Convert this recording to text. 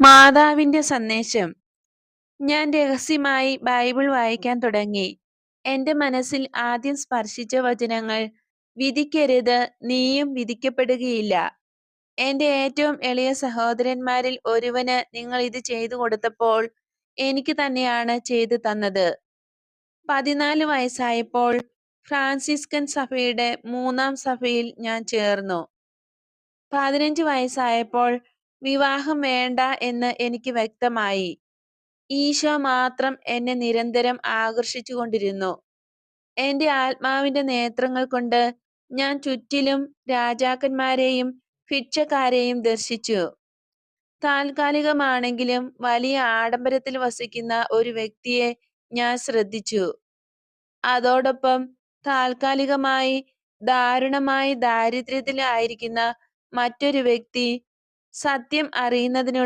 മാതാവിന്റെ സന്ദേശം ഞാൻ രഹസ്യമായി ബൈബിൾ വായിക്കാൻ തുടങ്ങി. എന്റെ മനസ്സിൽ ആദ്യം സ്പർശിച്ച വചനങ്ങൾ വിധിക്കരുത് നീയും വിധിക്കപ്പെടുകയില്ല. എന്റെ ഏറ്റവും എളിയ സഹോദരന്മാരിൽ ഒരുവന് നിങ്ങൾ ഇത് ചെയ്തു കൊടുത്തപ്പോൾ എനിക്ക് തന്നെയാണ് ചെയ്തു തന്നത്. പതിനാല് വയസ്സായപ്പോൾ ഫ്രാൻസിസ്കൻ സഭയുടെ മൂന്നാം സഭയിൽ ഞാൻ ചേർന്നു. പതിനഞ്ച് വയസ്സായപ്പോൾ വിവാഹം വേണ്ട എന്ന് എനിക്ക് വ്യക്തമായി. ഈശോ മാത്രം എന്നെ നിരന്തരം ആകർഷിച്ചുകൊണ്ടിരുന്നു. എന്റെ ആത്മാവിന്റെ നേത്രങ്ങൾ കൊണ്ട് ഞാൻ ചുറ്റിലും രാജാക്കന്മാരെയും ഭിക്ഷക്കാരെയും ദർശിച്ചു. താൽക്കാലികമാണെങ്കിലും വലിയ ആഡംബരത്തിൽ വസിക്കുന്ന ഒരു വ്യക്തിയെ ഞാൻ ശ്രദ്ധിച്ചു. അതോടൊപ്പം താൽക്കാലികമായി ദാരുണമായി ദാരിദ്ര്യത്തിലായിരിക്കുന്ന മറ്റൊരു വ്യക്തി സത്യം അറിയുന്നതിനുള്ള